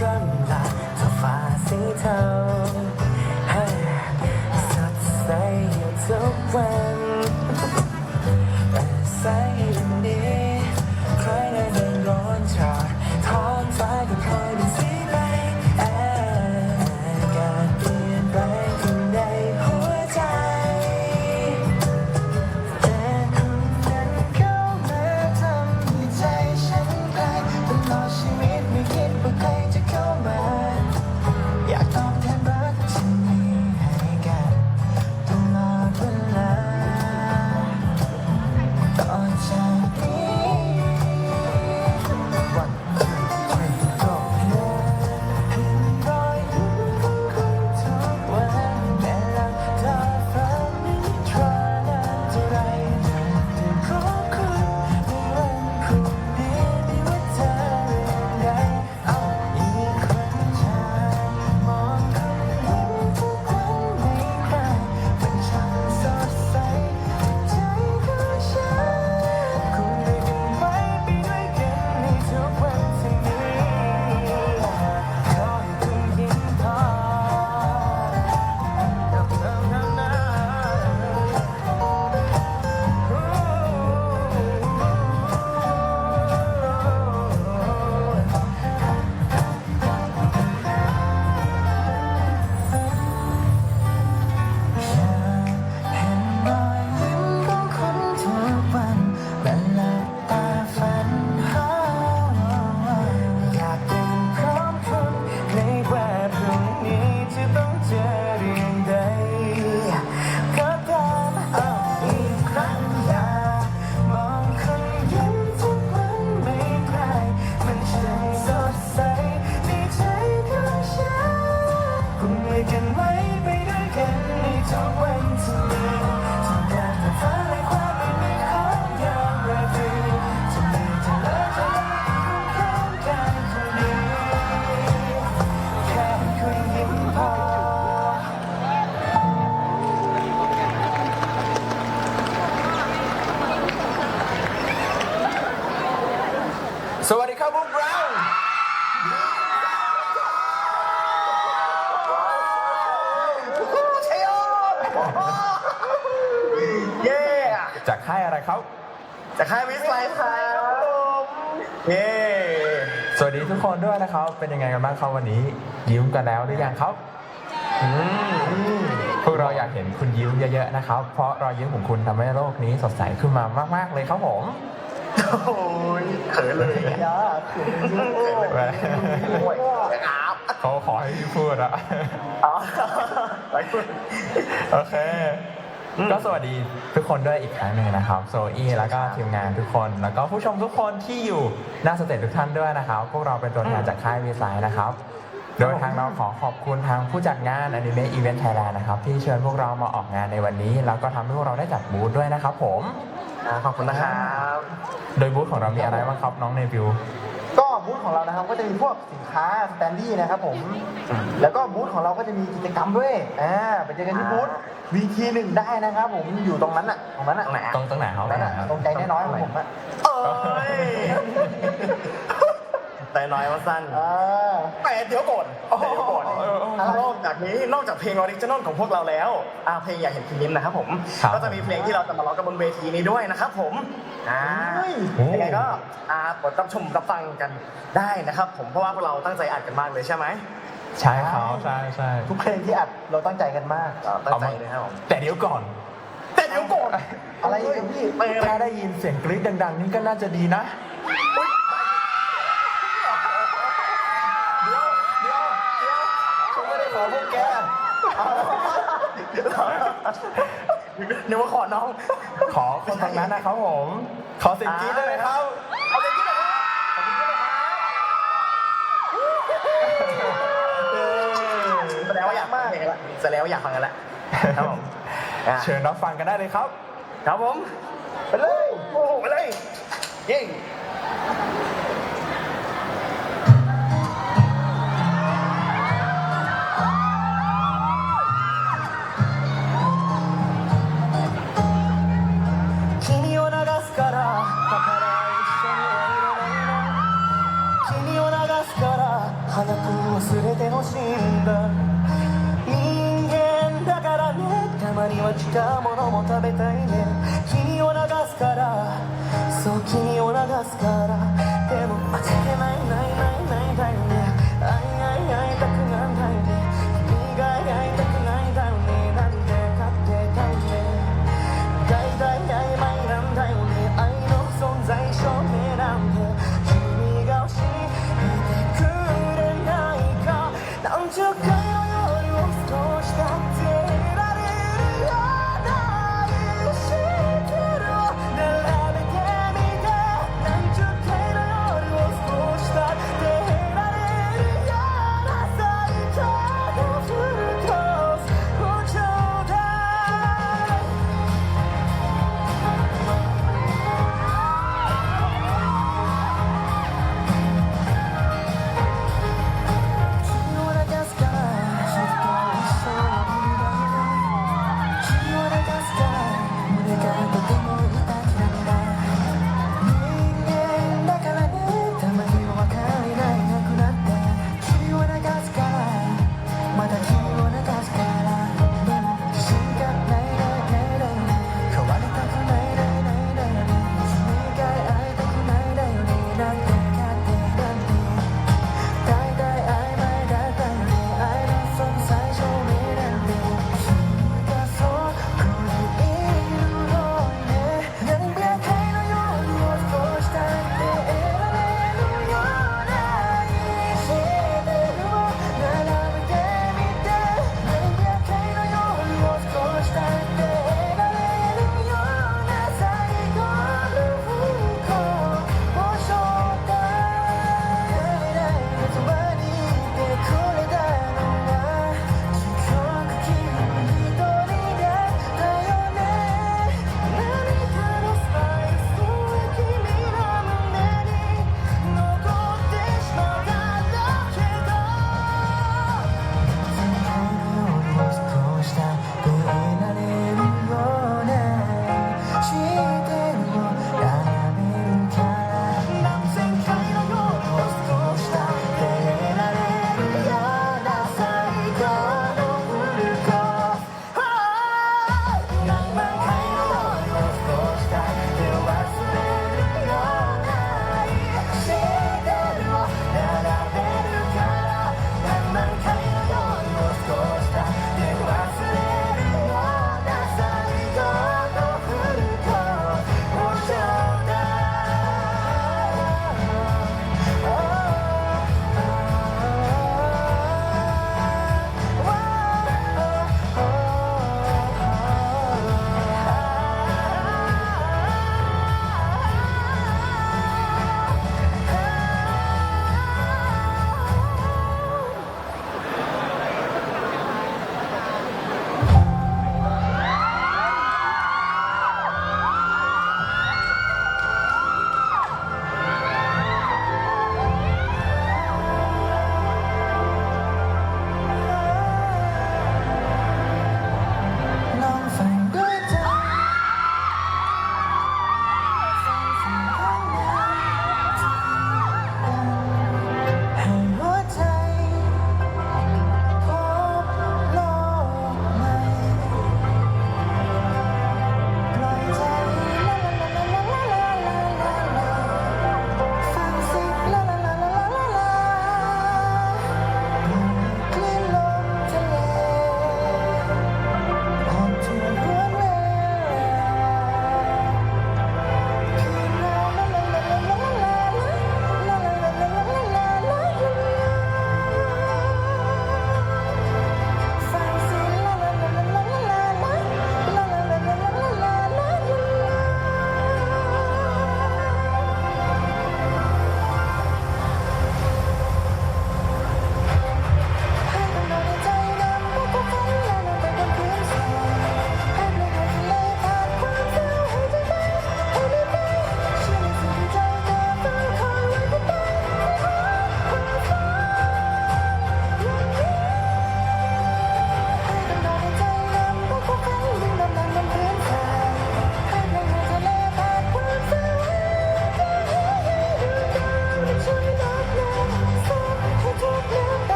จนหลับทองฟ้าสีเทาสดใส่ทุกวันใส่าน เขาจะค่ายวิสไลท์ครับเย้สวัสดีทุกคนด้วยนะครับ เป็นยังไงกันบ้างครับวันนี้ ยิ้มกันแล้วหรือยังครับอืมพวกเราอยากเห็นคุณยิ้มเยอะๆนะครับ เพราะรอยยิ้มของคุณทำให้โลกนี้สดใสขึ้นมามากๆเลยครับผมโอ้ยเขินเลยย่ะเขินเลยโอ้ยอาบเขาขอให้พูดอะโอเค ก็สวัสดีทุกคนด้วยอีกครั้งหนึ่งนะครับโซอี้แล้วก็ทีมงานทุกคน แล้วก็ผู้ชมทุกคนที่อยู่หน้าสเตจทุกท่านด้วยนะครับ พวกเราเป็นตัวแทนจากค่ายวีไซน์นะครับ โดยทางเราขอขอบคุณทางผู้จัดงานอนิเมะอีเวนต์ไทยแลนด์นะครับ ที่เชิญพวกเรามาออกงานในวันนี้ แล้วก็ทำให้พวกเราได้จัดบูธด้วยนะครับผม ขอบคุณนะครับ โดยบูธของเรามีอะไรบ้างครับน้องเนวิว ก็บูธของเรานะครับก็จะมีพวกสินค้าสแตนดี้นะครับผม แล้วก็บูธของเราก็จะมีกิจกรรมด้วยอ่าไปเจอกันที่บูธ VT หนึ่งได้นะครับผมอยู่ตรงนั้นอะตรงนั้นอะตรงไหนอะตรงตรงไหนครับนั่นอะครับตรงใจแน่น้อยของผมอะเอ้ย แต่น้อยว่าสั้น อ่า แต่เดี๋ยวก่อนแต่เดี๋ยวก่อนอะไรนอกจากนี้นอกจากเพลงออริจินอลของพวกเราแล้วอ่าเพลงอยากเห็นคุณยิ้มนะครับผม ครับ ก็จะมีเพลงที่เราจะมาร้องกันบนเวทีนี้ด้วยนะครับผมอ่าเฮ้ย ยังไงก็อ่าเปิดรับชมรับฟังกันได้นะครับ ผมเพราะว่าพวกเราตั้งใจอัดกันมากเลยใช่ไหมใช่ครับใช่ใช่ทุกเพลงที่อัดเราตั้งใจกันมาก อ่าตั้งใจเลยครับผมแต่เดี๋ยวก่อน แต่เดี๋ยวก่อนอะไรกันพี่เปิดถ้าได้ยินเสียงกรี๊ดดัง ๆ นี่ก็น่าจะดีนะผมไม่ได้ขอพวกแก นึกว่าขอน้อง ขอคนทางนั้นนะครับผม ขอเสียงกรี๊ดได้ไหมครับเอาเพลงที่ไหนครับขอบคุณด้วยนะครับแสดงว่าอยากฟังเพลงแล้วแสดงว่าอยากฟังกันแล้วครับผมอะเชิญรับฟังกันได้เลยครับ ครับผม ไปเลย โอ้โหไปเลย เย้ しんだ。人間だからね。たまには近たものも食べたいね。君を流すから。そう君を流すから。でも待ちてないないないないない。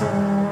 sun.